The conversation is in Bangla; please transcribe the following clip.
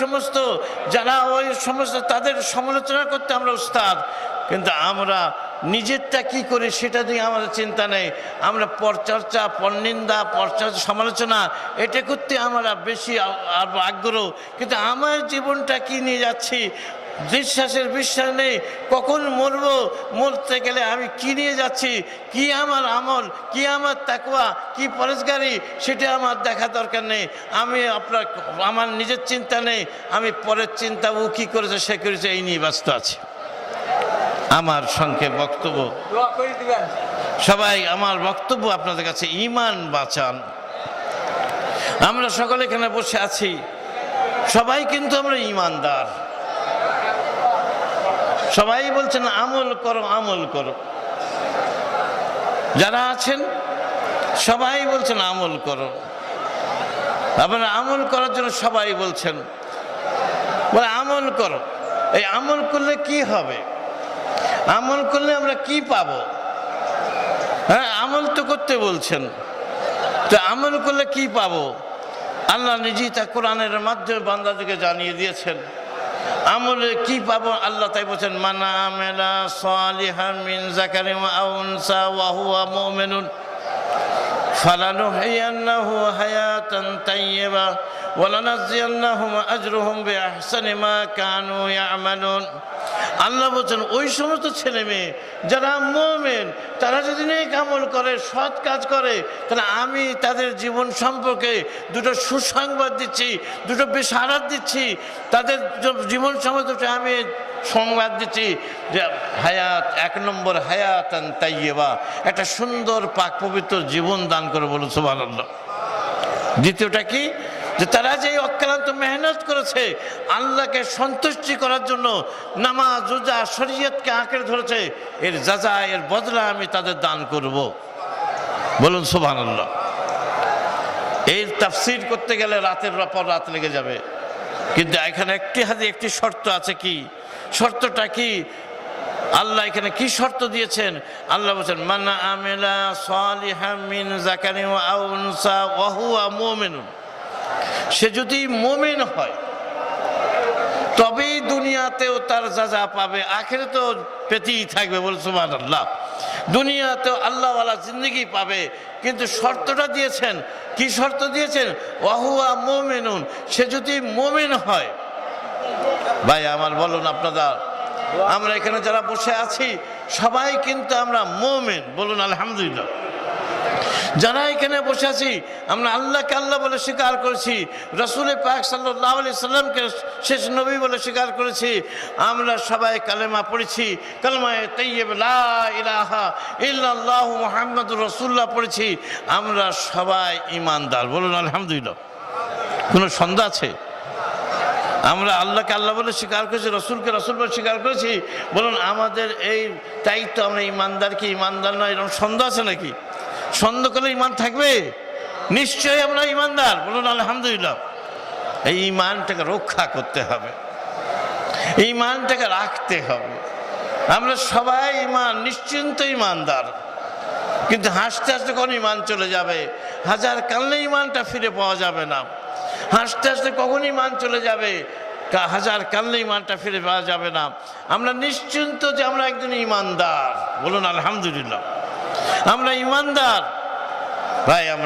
সমস্ত, যারা ওই সমস্ত, তাদের সমালোচনা করতে আমরা উস্তাদ। কিন্তু আমরা নিজেরটা কি করে সেটা দিয়ে আমাদের চিন্তা নেই। আমরা পরচর্চা, পরনিন্দা, পরচর্চা, সমালোচনা, এটা করতে আমরা বেশি আগ্রহ। কিন্তু আমার জীবনটা কি নিয়ে যাচ্ছি? বিশ্বাসের বিশ্বাস নেই। কখন মরবো? মরতে গেলে আমি কি নিয়ে যাচ্ছি? কি আমার আমল? কি আমার তাকুয়া কি পরেশগারি? সেটা আমার দেখা দরকার নেই। আমি আপনার আমার নিজের চিন্তা নেই। আমি পরের চিন্তা ও কী করেছে সে করেছে এই নিয়ে ব্যস্ত আছি। আমার সংক্ষেপ বক্তব্য। সবাই আমার বক্তব্য আপনাদের কাছে ইমান বাঁচান। আমরা সকলে এখানে বসে আছি। সবাই কিন্তু আমরা ইমানদার সবাই বলছেন, আমল করো আমল করো। যারা আছেন, সবাই বলছেন, আমল করো। আপনারা আমল করার জন্য সবাই বলছেন, বলে আমল করো। এই আমল করলে কি হবে? আমল করলে আমরা কি পাব? হ্যাঁ আমল তো করতে বলছেন। তো আমল করলে কি পাবো? আল্লাহ নিজেই তা কোরআনের মাধ্যমে বান্দাদেরকে জানিয়ে দিয়েছেন। আমলে কি পাবো আল্লাহ তাই বলছেন মানা আমেলা সালিহান মিন জাকারিম আউনসা ওয়াহুয়া মুমিনুন ফালানুহিয়ান্নাহু হায়াতান তাইয়্যিবা ওয়ালানাজিয়াল্লাহুম আজরুহুম বিআহসানি মা কানু ইয়ামালুন। আল্লাহ বলছেন, ওই সমস্ত ছেলে মেয়ে যারা মোমেন, তারা যদি নেক আমল করে, সৎ কাজ করে, তাহলে আমি তাদের জীবন সম্পর্কে দুটো সুসংবাদ দিচ্ছি, দুটো বেশারাত দিচ্ছি, তাদের জীবন সম্পর্কে আমি সংবাদ দিচ্ছি যে হায়াত, এক নম্বর হায়াত তাইয়েবা একটা সুন্দর পাক পবিত্র জীবন দান করে বলেছ ভালো দ্বিতীয়টা কি? যে তারা যে এই অক্লান্ত মেহনত করেছে, আল্লাহকে সন্তুষ্টি করার জন্য নামাজ, রোজা, শরীয়তকে আঁকড়ে ধরেছে, এর যাজা, এর বদলা আমি তাদের দান করব। বলুন সুবাহ আল্লাহ এর তাফসির করতে গেলে রাতের পর রাত লেগে যাবে। কিন্তু এখানে একটি হাতে একটি শর্ত আছে কি? শর্তটা কি? আল্লাহ এখানে কি শর্ত দিয়েছেন? আল্লাহ বলছেন মান্না আমেলা সালিহাম মিন জাকারি ওয়া আও উনসা ওয়া হুয়া মুমিনুন। সে যদি মুমিন হয়, তবেই দুনিয়াতেও তার যা যা পাবে আখেরে তো পেতেই থাকবে বলে সুমান আল্লাহ দুনিয়াতেও আল্লাহওয়ালা জিন্দগি পাবে, কিন্তু শর্তটা দিয়েছেন, কি শর্ত দিয়েছেন? ওয়াহুয়া মোমেনুন, সে যদি মোমেন হয়, ভাই আমার বলুন আপনারা, আমরা এখানে যারা বসে আছি, সবাই কিন্তু আমরা মোমেন, বলুন আলহামদুলিল্লাহ। যারা এখানে বসে আছি, আমরা আল্লাহকে আল্লাহ বলে স্বীকার করেছি, রসুল পাক সাল্লাহ আলি সাল্লামকে শেষ নবী বলে স্বীকার করেছি, আমরা সবাই কালেমা পড়েছি, কালেমায় তৈয়ব লা ইলাহা ইল্লাল্লাহু মুহাম্মাদুর রাসূলুল্লাহ পড়েছি, আমরা সবাই ইমানদার বলুন আলহামদুলিল্লাহ। কোনো সন্দেহ আছে? আমরা আল্লাহকে আল্লাহ বলে স্বীকার করেছি, রসুলকে রসুল বলে স্বীকার করেছি, বলুন আমাদের এই তো আমরা ইমানদার কি ইমানদার নয়, এরকম সন্দেহ আছে নাকি? সন্দেহ করলে ইমান থাকবে? নিশ্চয়ই আমরা ইমানদার বলুন, আলহামদুলিল্লাহ। এই ইমানটাকে রক্ষা করতে হবে। এই ইমানটাকে রাখতে হবে। আমরা সবাই ইমান নিশ্চিন্ত ইমানদার কিন্তু হাসতে হাসতে কখন ইমান চলে যাবে? হাজার কানলে ইমানটা ফিরে পাওয়া যাবে না। হাসতে হাসতে কখন ইমান চলে যাবে? হাজার কানলে ইমানটা ফিরে পাওয়া যাবে না। আমরা নিশ্চিন্ত যে আমরা একজন ইমানদার বলুন, আলহামদুলিল্লাহ। আমরা ইমানদার। ভাই আমরা